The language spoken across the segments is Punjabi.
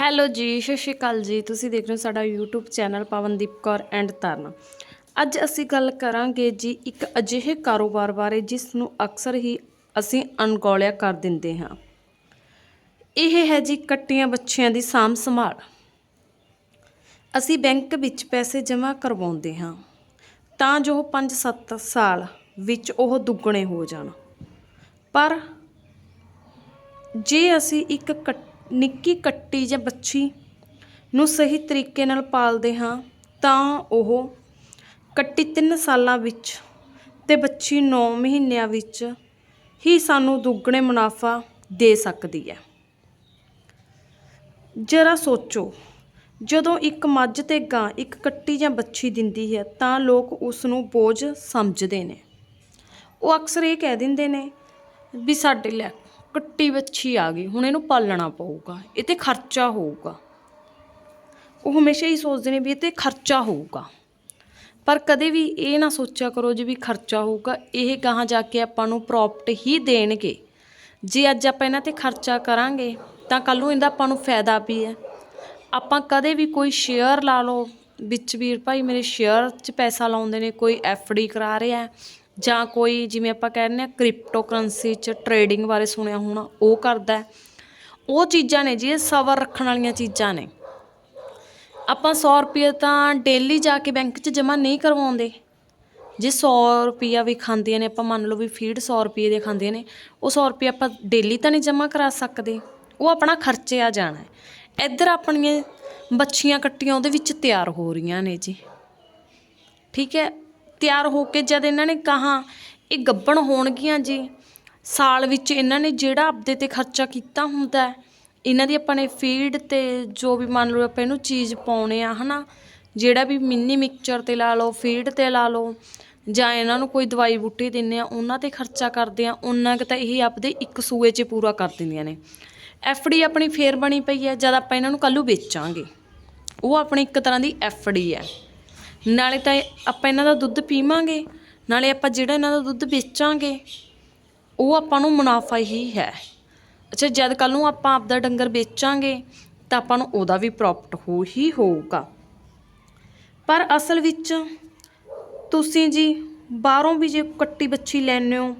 ਹੈਲੋ ਜੀ, ਸਤਿ ਸ਼੍ਰੀ ਅਕਾਲ ਜੀ। ਤੁਸੀਂ ਦੇਖ ਰਹੇ ਹੋ ਸਾਡਾ YouTube channel Pavandeep Kaur and Taran ਅੱਜ ਅਸੀਂ ਗੱਲ ਕਰਾਂਗੇ ਜੀ ਇੱਕ ਅਜਿਹੇ ਕਾਰੋਬਾਰ ਬਾਰੇ ਜਿਸ ਨੂੰ ਅਕਸਰ ਹੀ ਅਸੀਂ ਅਣਗੌਲਿਆ ਕਰ ਦਿੰਦੇ ਹਾਂ। ਇਹ ਹੈ ਜੀ ਕੱਟੀਆਂ ਬੱਚਿਆਂ ਦੀ ਸਾਂਭ ਸੰਭਾਲ। ਅਸੀਂ ਬੈਂਕ ਵਿੱਚ ਪੈਸੇ ਜਮ੍ਹਾਂ ਕਰਵਾਉਂਦੇ ਹਾਂ, ਤਾਂ ਜੋ 5-7 ਸਾਲ ਵਿੱਚ ਉਹ ਦੁੱਗਣੇ ਹੋ ਜਾਣ। ਪਰ ਜੇ ਅਸੀਂ ਇੱਕ ਕੱਟ- ਨਿੱਕੀ ਕੱਟੀ ਜਾਂ ਬੱਚੀ ਨੂੰ ਸਹੀ ਤਰੀਕੇ ਨਾਲ ਪਾਲਦੇ ਹਾਂ, ਤਾਂ ਉਹ ਕੱਟੀ ਤਿੰਨ ਸਾਲਾਂ ਵਿੱਚ ਅਤੇ ਬੱਚੀ ਨੌ ਮਹੀਨਿਆਂ ਵਿੱਚ ਹੀ ਸਾਨੂੰ ਦੁੱਗਣੇ ਮੁਨਾਫਾ ਦੇ ਸਕਦੀ ਹੈ। ਜਰਾ ਸੋਚੋ, ਜਦੋਂ ਇੱਕ ਮੱਝ ਤੇ ਗਾਂ ਇੱਕ ਕੱਟੀ ਜਾਂ ਬੱਚੀ ਦਿੰਦੀ ਹੈ, ਤਾਂ ਲੋਕ ਉਸ ਨੂੰ ਬੋਝ ਸਮਝਦੇ ਨੇ। ਉਹ ਅਕਸਰ ਇਹ ਕਹਿ ਦਿੰਦੇ ਨੇ ਵੀ ਸਾਡੇ ਲੈ ਕੱਟੀ ਵੱਛੀ ਆ ਗਈ, ਹੁਣ ਇਹਨੂੰ ਪਾਲਣਾ ਪਊਗਾ, ਇਹ ਤੇ ਖਰਚਾ ਹੋਊਗਾ। ਉਹ ਹਮੇਸ਼ਾ ਹੀ ਸੋਚਦੇ ਨੇ ਵੀ ਇਹ ਤੇ ਖਰਚਾ ਹੋਊਗਾ। ਪਰ ਕਦੇ ਵੀ ਇਹ ਨਾ ਸੋਚਿਆ ਕਰੋ ਜੀ ਵੀ ਖਰਚਾ ਹੋਊਗਾ, ਇਹ ਗਾਹਾਂ ਜਾ ਕੇ ਆਪਾਂ ਨੂੰ ਪ੍ਰੋਫਿਟ ਹੀ ਦੇਣਗੇ। ਜੇ ਅੱਜ ਆਪਾਂ ਇਹਨਾਂ ਤੇ ਖਰਚਾ ਕਰਾਂਗੇ, ਤਾਂ ਕੱਲ ਨੂੰ ਇਹਦਾ ਆਪਾਂ ਨੂੰ ਫਾਇਦਾ ਵੀ ਹੈ। ਆਪਾਂ ਕਦੇ ਵੀ ਕੋਈ ਸ਼ੇਅਰ ਲਾ ਲਓ, ਵਿੱਚ ਵੀਰ ਭਾਈ ਮੇਰੇ ਸ਼ੇਅਰ 'ਚ ਪੈਸਾ ਲਾਉਂਦੇ ਨੇ, ਕੋਈ ਡੀ ਕਰਾ ਰਿਹਾ ਜਾਂ ਕੋਈ ਜਿਵੇਂ ਆਪਾਂ ਕਹਿੰਦੇ ਆ ਕ੍ਰਿਪਟੋ ਕਰੰਸੀ 'ਚ ਟਰੇਡਿੰਗ ਬਾਰੇ ਸੁਣਿਆ ਹੋਣਾ, ਉਹ ਕਰਦਾ ਉਹ ਚੀਜ਼ਾਂ ਨੇ ਜੀ, ਇਹ ਸਬਰ ਰੱਖਣ ਵਾਲੀਆਂ ਚੀਜ਼ਾਂ ਨੇ। ਆਪਾਂ 100 ਰੁਪਏ ਤਾਂ ਡੇਲੀ ਜਾ ਕੇ ਬੈਂਕ 'ਚ ਜਮ੍ਹਾਂ ਨਹੀਂ ਕਰਵਾਉਂਦੇ। ਜੇ 100 ਰੁਪਿਆ ਵੀ ਖਾਂਦੀਆਂ ਨੇ, ਆਪਾਂ ਮੰਨ ਲਓ ਵੀ ਫੀਡ 100 ਰੁਪਏ ਦੇ ਖਾਂਦੀਆਂ ਨੇ, ਉਹ 100 ਰੁਪਏ ਆਪਾਂ ਡੇਲੀ ਤਾਂ ਨਹੀਂ ਜਮ੍ਹਾਂ ਕਰਾ ਸਕਦੇ। ਉਹ ਆਪਣਾ ਖਰਚੇ ਆ ਜਾਣਾ ਹੈ। ਇੱਧਰ ਆਪਣੀਆਂ ਬੱਚੀਆਂ ਕੱਟੀਆਂ ਉਹਦੇ ਵਿੱਚ ਤਿਆਰ ਹੋ ਰਹੀਆਂ ਨੇ ਜੀ। ਠੀਕ ਹੈ? ਤਿਆਰ ਹੋ ਕੇ ਜਦ ਇਹਨਾਂ ਨੇ ਕਹਾ, ਇਹ ਗੱਬਣ ਹੋਣਗੀਆਂ ਜੀ। ਸਾਲ ਵਿੱਚ ਇਹਨਾਂ ਨੇ ਜਿਹੜਾ ਆਪਦੇ ਤੇ ਖਰਚਾ ਕੀਤਾ ਹੁੰਦਾ ਇਹਨਾਂ ਦੀ ਆਪਾਂ ਨੇ ਫੀਡ ਤੇ ਜੋ ਵੀ ਮੰਨ ਲਓ ਆਪਾਂ ਇਹਨੂੰ ਚੀਜ਼ ਪਾਉਣੇ ਆ, ਹਨਾ। ਜਿਹੜਾ ਵੀ ਮਿੰਨੀ ਮਿਕਸਚਰ ਤੇ ਲਾ ਲਓ, ਫੀਡ ਤੇ ਲਾ ਲਓ, ਜਾਂ ਇਹਨਾਂ ਨੂੰ ਕੋਈ ਦਵਾਈ ਬੂਟੀ ਦਿੰਨੇ ਆ, ਉਹਨਾਂ ਤੇ ਖਰਚਾ ਕਰਦੇ ਆ, ਉਹਨਾਂ ਕੁ ਤਾਂ ਇਹ ਆਪਦੇ ਇੱਕ ਸੂਏ 'ਚ ਪੂਰਾ ਕਰ ਦਿੰਦੀਆਂ ਨੇ। ਡੀ ਆਪਣੀ ਫੇਰ ਬਣੀ ਪਈ ਹੈ, ਜਦ ਆਪਾਂ ਇਹਨਾਂ ਨੂੰ ਕੱਲ੍ਹ ਨੂੰ ਵੇਚਾਂਗੇ। ਉਹ ਆਪਣੀ ਇੱਕ ਤਰ੍ਹਾਂ ਦੀ ਡੀ ਹੈ। ਨਾਲੇ ਤਾਂ ਇਹ- ਆਪਾਂ ਇਹਨਾਂ ਦਾ ਦੁੱਧ ਪੀਵਾਂਗੇ, ਨਾਲੇ ਆਪਾਂ ਜਿਹੜਾ ਇਹਨਾਂ ਦਾ ਦੁੱਧ ਵੇਚਾਂਗੇ, ਉਹ ਆਪਾਂ ਨੂੰ ਮੁਨਾਫਾ ਹੀ ਹੈ। ਅੱਛਾ, ਜਦ ਕੱਲ ਨੂੰ ਆਪਾਂ ਆਪਦਾ ਡੰਗਰ ਵੇਚਾਂਗੇ, ਤਾਂ ਆਪਾਂ ਨੂੰ ਉਹਦਾ ਵੀ ਪ੍ਰੋਫਿਟ ਹੋ ਹੀ ਹੋਊਗਾ। ਪਰ ਅਸਲ ਵਿੱਚ ਤੁਸੀਂ ਜੀ ਬਾਹਰੋਂ ਵੀ ਜੇ ਕੱਟੀ ਬੱਚੀ ਲੈਂਦੇ ਹੋ,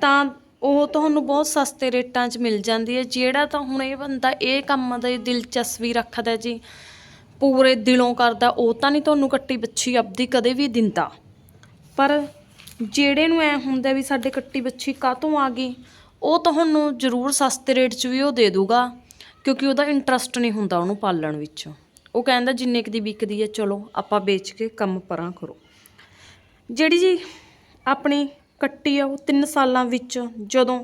ਤਾਂ ਉਹ ਤੁਹਾਨੂੰ ਬਹੁਤ ਸਸਤੇ ਰੇਟਾਂ 'ਚ ਮਿਲ ਜਾਂਦੀ ਹੈ। ਜਿਹੜਾ ਤਾਂ ਹੁਣ ਇਹ ਬੰਦਾ ਇਹ ਕੰਮ ਦਾ ਦਿਲਚਸਪੀ ਰੱਖਦਾ ਜੀ ਪੂਰੇ ਦਿਲੋਂ ਕਰਦਾ, ਉਹ ਤਾਂ ਨਹੀਂ ਤੁਹਾਨੂੰ ਕੱਟੀ ਬੱਚੀ ਆਪਦੀ ਕਦੇ ਵੀ ਦਿੰਦਾ। ਪਰ ਜਿਹੜੇ ਨੂੰ ਐ ਹੁੰਦਾ ਵੀ ਸਾਡੇ ਕੱਟੀ ਬੱਚੀ ਕਾਹਤੋਂ ਆ ਗਈ, ਉਹ ਤੁਹਾਨੂੰ ਜ਼ਰੂਰ ਸਸਤੇ ਰੇਟ 'ਚ ਵੀ ਉਹ ਦੇ ਦੂਗਾ, ਕਿਉਂਕਿ ਉਹਦਾ ਇੰਟਰਸਟ ਨਹੀਂ ਹੁੰਦਾ ਉਹਨੂੰ ਪਾਲਣ ਵਿੱਚ। ਉਹ ਕਹਿੰਦਾ ਜਿੰਨੇ ਕੁ ਦੀ ਵਿਕਦੀ ਹੈ, ਚਲੋ ਆਪਾਂ ਵੇਚ ਕੇ ਕੰਮ ਪਰਾਂ ਕਰੋ। ਜਿਹੜੀ ਜੀ ਆਪਣੀ ਕੱਟੀ ਆ, ਉਹ 3 ਸਾਲਾਂ ਵਿੱਚ ਜਦੋਂ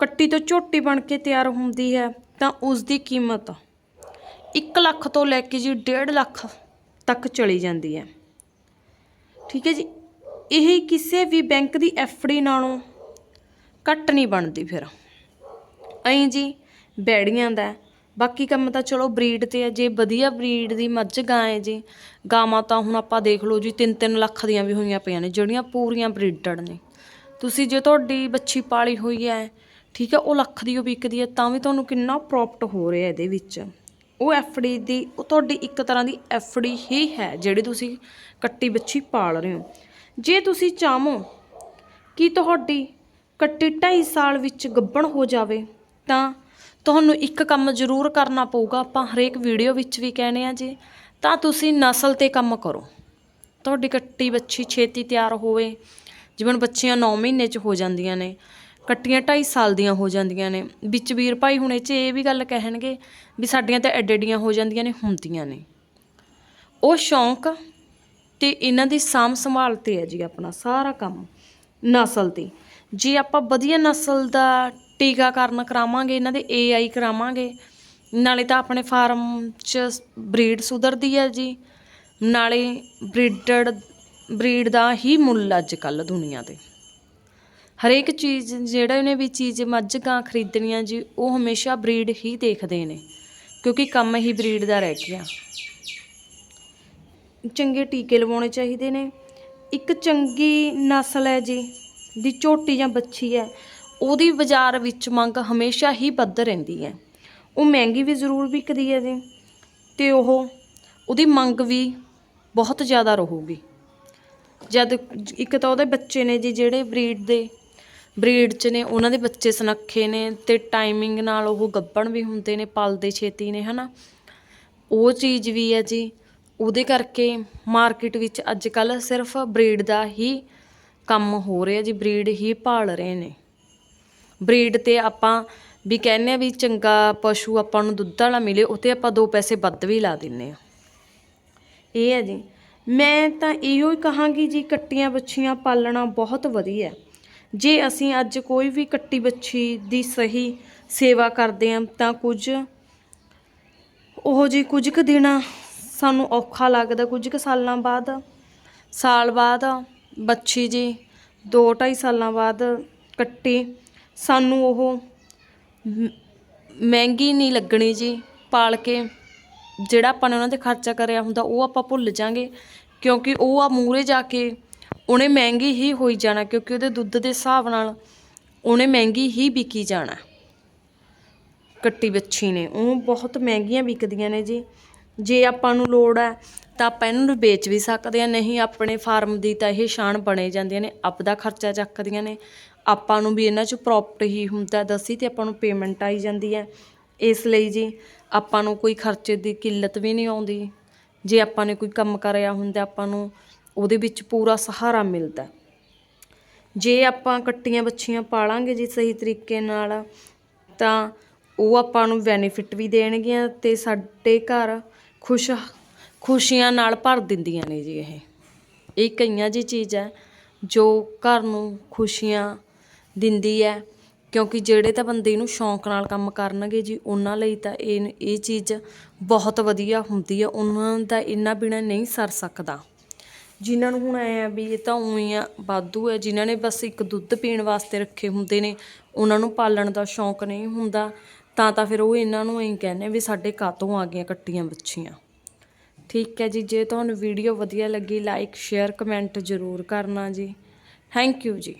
ਕੱਟੀ ਤੋਂ ਝੋਟੀ ਬਣ ਕੇ ਤਿਆਰ ਹੁੰਦੀ ਹੈ, ਤਾਂ ਉਸ ਦੀ ਕੀਮਤ 1 ਲੱਖ ਤੋਂ ਲੈ ਕੇ ਜੀ 1.5 ਲੱਖ ਤੱਕ ਚਲੀ ਜਾਂਦੀ ਹੈ। ਠੀਕ ਹੈ ਜੀ, ਇਹ ਕਿਸੇ ਵੀ ਬੈਂਕ ਦੀ ਡੀ ਨਾਲੋਂ ਘੱਟ ਨਹੀਂ ਬਣਦੀ ਫਿਰ। ਐਂ ਜੀ, ਬੈੜੀਆਂ ਦਾ ਬਾਕੀ ਕੰਮ ਤਾਂ ਚਲੋ ਬਰੀਡ ਤੇ ਹੈ। ਜੇ ਵਧੀਆ ਬਰੀਡ ਦੀ ਮੱਝ ਗਾਂ ਹੈ ਜੀ, ਗਾਵਾਂ ਤਾਂ ਹੁਣ ਆਪਾਂ ਦੇਖ ਲਓ ਜੀ 3-3 ਲੱਖ ਦੀਆਂ ਵੀ ਹੋਈਆਂ ਪਈਆਂ ਨੇ, ਜਿਹੜੀਆਂ ਪੂਰੀਆਂ ਬਰੀਡਡ ਨੇ। ਤੁਸੀਂ ਜੇ ਤੁਹਾਡੀ ਬੱਚੀ ਪਾਲੀ ਹੋਈ ਹੈ, ਠੀਕ ਹੈ, ਉਹ ਲੱਖ ਦੀ ਉਹ ਵਿਕਦੀ ਹੈ, ਤਾਂ ਵੀ ਤੁਹਾਨੂੰ ਕਿੰਨਾ ਪ੍ਰੋਫਿਟ ਹੋ ਰਿਹਾ ਇਹਦੇ ਵਿੱਚ। ਉਹ ਡੀ ਦੀ, ਉਹ ਤੁਹਾਡੀ ਇੱਕ ਤਰ੍ਹਾਂ ਦੀ ਡੀ ਹੀ ਹੈ, ਜਿਹੜੀ ਤੁਸੀਂ ਕੱਟੀ ਬੱਚੀ ਪਾਲ ਰਹੇ ਹੋ। ਜੇ ਤੁਸੀਂ ਚਾਹੋ ਕਿ ਤੁਹਾਡੀ ਕੱਟੀ 2.5 ਸਾਲ ਵਿੱਚ ਗੱਬਣ ਹੋ ਜਾਵੇ, ਤਾਂ ਤੁਹਾਨੂੰ ਇੱਕ ਕੰਮ ਜ਼ਰੂਰ ਕਰਨਾ ਪਊਗਾ। ਆਪਾਂ ਹਰੇਕ ਵੀਡੀਓ ਵਿੱਚ ਵੀ ਕਹਿੰਦੇ ਆ ਜੀ, ਤਾਂ ਤੁਸੀਂ ਨਸਲ ਤੇ ਕੰਮ ਕਰੋ। ਤੁਹਾਡੀ ਕੱਟੀ ਬੱਚੀ ਛੇਤੀ ਤਿਆਰ ਹੋਵੇ, ਜਿਵੇਂ ਬੱਚੀਆਂ 9 ਮਹੀਨੇ 'ਚ ਹੋ ਜਾਂਦੀਆਂ ਨੇ। ਕੱਟੀਆਂ 2.5 ਸਾਲ ਦੀਆਂ ਹੋ ਜਾਂਦੀਆਂ ਨੇ। ਵਿੱਚ ਵੀਰ ਭਾਈ ਹੁਣ ਇਹ 'ਚ ਇਹ ਵੀ ਗੱਲ ਕਹਿਣਗੇ ਵੀ ਸਾਡੀਆਂ ਤਾਂ ਐਡੇ ਐਡੀਆਂ ਹੋ ਜਾਂਦੀਆਂ ਨੇ, ਹੁੰਦੀਆਂ ਨੇ। ਉਹ ਸ਼ੌਂਕ ਤੇ ਇਹਨਾਂ ਦੀ ਸਾਂਭ ਸੰਭਾਲ ਤੇ ਹੈ ਜੀ ਆਪਣਾ ਸਾਰਾ ਕੰਮ, ਨਸਲ ਤੇ। ਜੇ ਆਪਾਂ ਵਧੀਆ ਨਸਲ ਦਾ ਟੀਕਾਕਰਨ ਕਰਾਵਾਂਗੇ, ਇਹਨਾਂ ਦੇ ਏਆਈ ਕਰਾਵਾਂਗੇ, ਨਾਲੇ ਤਾਂ ਆਪਣੇ ਫਾਰਮ 'ਚ ਬਰੀਡ ਸੁਧਰਦੀ ਹੈ ਜੀ। ਨਾਲੇ ਬਰੀਡਡ, ਬਰੀਡ ਦਾ ਹੀ ਮੁੱਲ ਅੱਜ ਕੱਲ ਦੁਨੀਆ ਤੇ। ਹਰੇਕ ਚੀਜ਼, ਜਿਹੜਾ ਉਹਨੇ ਵੀ ਚੀਜ਼ ਮੱਝ ਗਾਂ ਖਰੀਦਣੀਆਂ ਜੀ, ਉਹ ਹਮੇਸ਼ਾ ਬਰੀਡ ਹੀ ਦੇਖਦੇ ਨੇ, ਕਿਉਂਕਿ ਕੰਮ ਹੀ ਬਰੀਡ ਦਾ ਰਹਿ ਗਿਆ। ਚੰਗੇ ਟੀਕੇ ਲਵਾਉਣੇ ਚਾਹੀਦੇ ਨੇ। ਇੱਕ ਚੰਗੀ ਨਸਲ ਹੈ ਜੀ, ਦੀ ਝੋਟੀ ਜਾਂ ਬੱਚੀ ਹੈ, ਉਹਦੀ ਬਾਜ਼ਾਰ ਵਿੱਚ ਮੰਗ ਹਮੇਸ਼ਾ ਹੀ ਵੱਧ ਰਹਿੰਦੀ ਹੈ। ਉਹ ਮਹਿੰਗੀ ਵੀ ਜ਼ਰੂਰ ਵਿਕਦੀ ਹੈ ਜੀ, ਤੇ ਉਹ, ਉਹਦੀ ਮੰਗ ਵੀ ਬਹੁਤ ਜ਼ਿਆਦਾ ਰਹੂਗੀ। ਜਦ ਇੱਕ ਤਾਂ ਉਹਦੇ ਬੱਚੇ ਨੇ ਜੀ, ਜਿਹੜੇ ਬਰੀਡ ਦੇ ਬਰੀਡ 'ਚ ਨੇ, ਉਹਨਾਂ ਦੇ ਬੱਚੇ ਸੁਨੱਖੇ ਨੇ ਅਤੇ ਟਾਈਮਿੰਗ ਨਾਲ ਉਹ ਗੱਭਣ ਵੀ ਹੁੰਦੇ ਨੇ ਪਲਦੇ ਛੇਤੀ ਨੇ ਹੈ ਨਾ ਉਹ ਚੀਜ਼ ਵੀ ਹੈ ਜੀ। ਉਹਦੇ ਕਰਕੇ ਮਾਰਕੀਟ ਵਿੱਚ ਅੱਜ ਕੱਲ੍ਹ ਸਿਰਫ ਬਰੀਡ ਦਾ ਹੀ ਕੰਮ ਹੋ ਰਿਹਾ ਜੀ, ਬਰੀਡ ਹੀ ਭਾਲ ਰਹੇ ਨੇ। ਬਰੀਡ ਤੇ ਆਪਾਂ ਵੀ ਕਹਿੰਦੇ ਆ ਵੀ ਚੰਗਾ ਪਸ਼ੂ ਆਪਾਂ ਨੂੰ ਦੁੱਧ ਵਾਲਾ ਮਿਲੇ ਉਹ 'ਤੇ ਆਪਾਂ ਦੋ ਪੈਸੇ ਵੱਧ ਵੀ ਲਾ ਦਿੰਨੇ ਆ। ਇਹ ਹੈ ਜੀ। ਮੈਂ ਤਾਂ ਇਹੋ ਹੀ ਕਹਾਂਗੀ ਜੀ ਕੱਟੀਆਂ ਬੱਚੀਆਂ ਪਾਲਣਾ ਬਹੁਤ ਵਧੀਆ। ਜੇ ਅਸੀਂ ਅੱਜ ਕੋਈ ਵੀ ਕੱਟੀ ਬੱਚੀ ਦੀ ਸਹੀ ਸੇਵਾ ਕਰਦੇ ਹਾਂ, ਤਾਂ ਕੁਝ ਉਹ ਜੀ ਕੁਝ ਕੁ ਦਿਨ ਸਾਨੂੰ ਔਖਾ ਲੱਗਦਾ, ਕੁਝ ਕੁ ਸਾਲਾਂ ਬਾਅਦ, ਸਾਲ ਬਾਅਦ ਬੱਚੀ ਜੀ 2-2.5 ਸਾਲਾਂ ਬਾਅਦ ਕੱਟੀ, ਸਾਨੂੰ ਉਹ ਮਹਿੰਗੀ ਨਹੀਂ ਲੱਗਣੀ ਜੀ, ਪਾਲ ਕੇ ਜਿਹੜਾ ਆਪਾਂ ਨੇ ਉਹਨਾਂ ਤੇ ਖਰਚਾ ਕਰਿਆ ਹੁੰਦਾ, ਉਹ ਆਪਾਂ ਭੁੱਲ ਜਾਾਂਗੇ, ਕਿਉਂਕਿ ਉਹ ਆ ਮੂਰੇ ਜਾ ਕੇ ਉਹਨੇ ਮਹਿੰਗੀ ਹੀ ਹੋਈ ਜਾਣਾ ਕਿਉਂਕਿ ਉਹਦੇ ਦੁੱਧ ਦੇ ਹਿਸਾਬ ਨਾਲ ਉਹਨੇ ਮਹਿੰਗੀ ਹੀ ਵਿਕੀ ਜਾਣਾ। ਕੱਟੀ ਬੱਚੀ ਨੇ। ਉਹ ਬਹੁਤ ਮਹਿੰਗੀਆਂ ਵਿਕਦੀਆਂ ਨੇ ਜੀ। ਜੇ ਆਪਾਂ ਨੂੰ ਲੋੜ ਹੈ ਤਾਂ ਆਪਾਂ ਇਹਨਾਂ ਨੂੰ ਵੇਚ ਵੀ ਸਕਦੇ ਆ ਨਹੀਂ, ਆਪਣੇ ਫਾਰਮ ਦੀ ਤਾਂ ਇਹ ਸ਼ਾਨ ਬਣੇ ਜਾਂਦੀਆਂ ਨੇ। ਆਪਦਾ ਖਰਚਾ ਚੱਕਦੀਆਂ ਨੇ। ਆਪਾਂ ਨੂੰ ਵੀ ਇਹਨਾਂ 'ਚ ਪ੍ਰੋਫਿਟ ਹੀ ਹੁੰਦਾ। ਦਸੀ ਤੇ ਆਪਾਂ ਨੂੰ ਪੇਮੈਂਟ ਆਈ ਜਾਂਦੀ ਹੈ। ਇਸ ਲਈ ਜੀ ਆਪਾਂ ਨੂੰ ਕੋਈ ਖਰਚੇ ਦੀ ਕਿੱਲਤ ਵੀ ਨਹੀਂ ਆਉਂਦੀ। ਜੇ ਆਪਾਂ ਨੇ ਕੋਈ ਕੰਮ ਕਰਿਆ ਹੁੰਦਾ, ਆਪਾਂ ਨੂੰ ਉਹਦੇ ਵਿੱਚ ਪੂਰਾ ਸਹਾਰਾ ਮਿਲਦਾ। ਜੇ ਆਪਾਂ ਕੱਟੀਆਂ ਬੱਚੀਆਂ ਪਾਲਾਂਗੇ ਜੀ ਸਹੀ ਤਰੀਕੇ ਨਾਲ, ਤਾਂ ਉਹ ਆਪਾਂ ਨੂੰ ਬੈਨੀਫਿਟ ਵੀ ਦੇਣਗੀਆਂ ਤੇ ਸਾਡੇ ਘਰ ਖੁਸ਼ ਖੁਸ਼ੀਆਂ ਨਾਲ ਭਰ ਦਿੰਦੀਆਂ ਨੇ ਜੀ ਇਹ। ਇਹ ਕਈਆਂ ਜੀ ਚੀਜ਼ ਹੈ ਜੋ ਘਰ ਨੂੰ ਖੁਸ਼ੀਆਂ ਦਿੰਦੀ ਹੈ, ਕਿਉਂਕਿ ਜਿਹੜੇ ਤਾਂ ਬੰਦੇ ਨੂੰ ਸ਼ੌਂਕ ਨਾਲ ਕੰਮ ਕਰਨਗੇ ਜੀ, ਉਹਨਾਂ ਲਈ ਤਾਂ ਇਹ ਇਹ ਚੀਜ਼ ਬਹੁਤ ਵਧੀਆ ਹੁੰਦੀ ਹੈ। ਉਹਨਾਂ ਦਾ ਇੰਨਾ ਬਿਨਾ ਨਹੀਂ ਸਰ ਸਕਦਾ। ਜਿਨ੍ਹਾਂ ਨੂੰ ਹੁਣ ਐਂ ਆ ਵੀ ਇਹ ਤਾਂ ਉਹੀ ਆ, ਵਾਧੂ ਹੈ ਜਿਨ੍ਹਾਂ ਨੇ ਬਸ ਇੱਕ ਦੁੱਧ ਪੀਣ ਵਾਸਤੇ ਰੱਖੇ ਹੁੰਦੇ ਨੇ, ਉਹਨਾਂ ਨੂੰ ਪਾਲਣ ਦਾ ਸ਼ੌਂਕ ਨਹੀਂ ਹੁੰਦਾ। ਤਾਂ ਤਾਂ ਫਿਰ ਉਹ ਇਹਨਾਂ ਨੂੰ ਐਂ ਕਹਿੰਦੇ ਵੀ ਸਾਡੇ ਕਾਤੋਂ ਆ ਗਈਆਂ ਕੱਟੀਆਂ ਬੱਚੀਆਂ। ਠੀਕ ਹੈ ਜੀ, ਜੇ ਤੁਹਾਨੂੰ ਵੀਡੀਓ ਵਧੀਆ ਲੱਗੀ ਲਾਈਕ ਸ਼ੇਅਰ ਕਮੈਂਟ ਜ਼ਰੂਰ ਕਰਨਾ ਜੀ। ਥੈਂਕ ਯੂ ਜੀ।